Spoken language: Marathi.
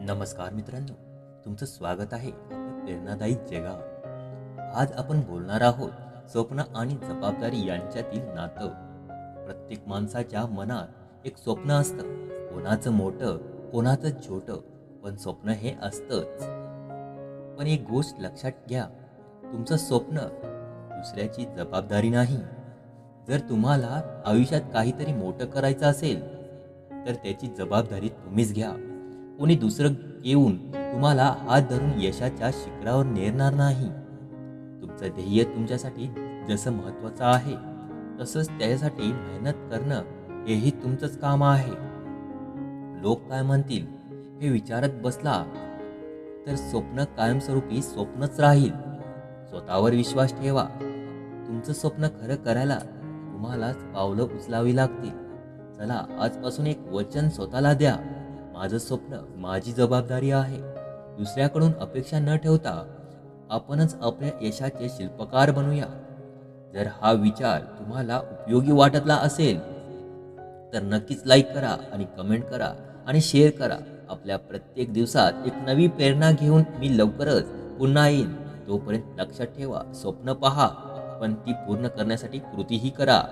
नमस्कार मित्रांनो तुमचं स्वागत आहे आपल्या प्रेरणादायी जगात आज आपण बोलणार आहोत स्वप्न आणि जबाबदारी यांच्यातील नातं. प्रत्येक माणसाच्या मनात एक स्वप्न असतं. कोणाचं मोठं कोणाचं छोटं पण स्वप्न हे असतंच. पण एक गोष्ट लक्षात घ्या तुमचं स्वप्न दुसऱ्याची जबाबदारी नाही. जर तुम्हाला आयुष्यात काहीतरी मोठं करायचं असेल तर त्याची जबाबदारी तुम्हीच घ्या. कोणी दुसरं येऊन तुम्हाला हात धरून यशाच्या शिखरावर नेरणार नाही. तुमचं ध्येय तुमच्यासाठी जसं महत्वाचं आहे तसंच त्याच्यासाठी मेहनत करणं हेही तुमचंच काम आहे. लोक काय म्हणतील हे विचारत बसला तर स्वप्न कायमस्वरूपी स्वप्नच राहील. स्वतःवर विश्वास ठेवा. तुमचं स्वप्न खरं करायला तुम्हालाच पावलं उचलावी लागतील. चला आजपासून एक वचन स्वतःला द्या. माझं स्वप्न माझी जबाबदारी आहे. दुसऱ्याकडून अपेक्षा न ठेवता आपणच आपल्या यशाचे शिल्पकार बनूया. जर हा विचार तुम्हाला उपयोगी वाटतला असेल तर नक्कीच लाईक करा आणि कमेंट करा आणि शेअर करा. आपल्या प्रत्येक दिवसात एक नवी प्रेरणा घेऊन मी लवकरच पुन्हा येईन. तोपर्यंत लक्षात ठेवा स्वप्न पहा. पण ती पूर्ण करण्यासाठी कृतीही करा.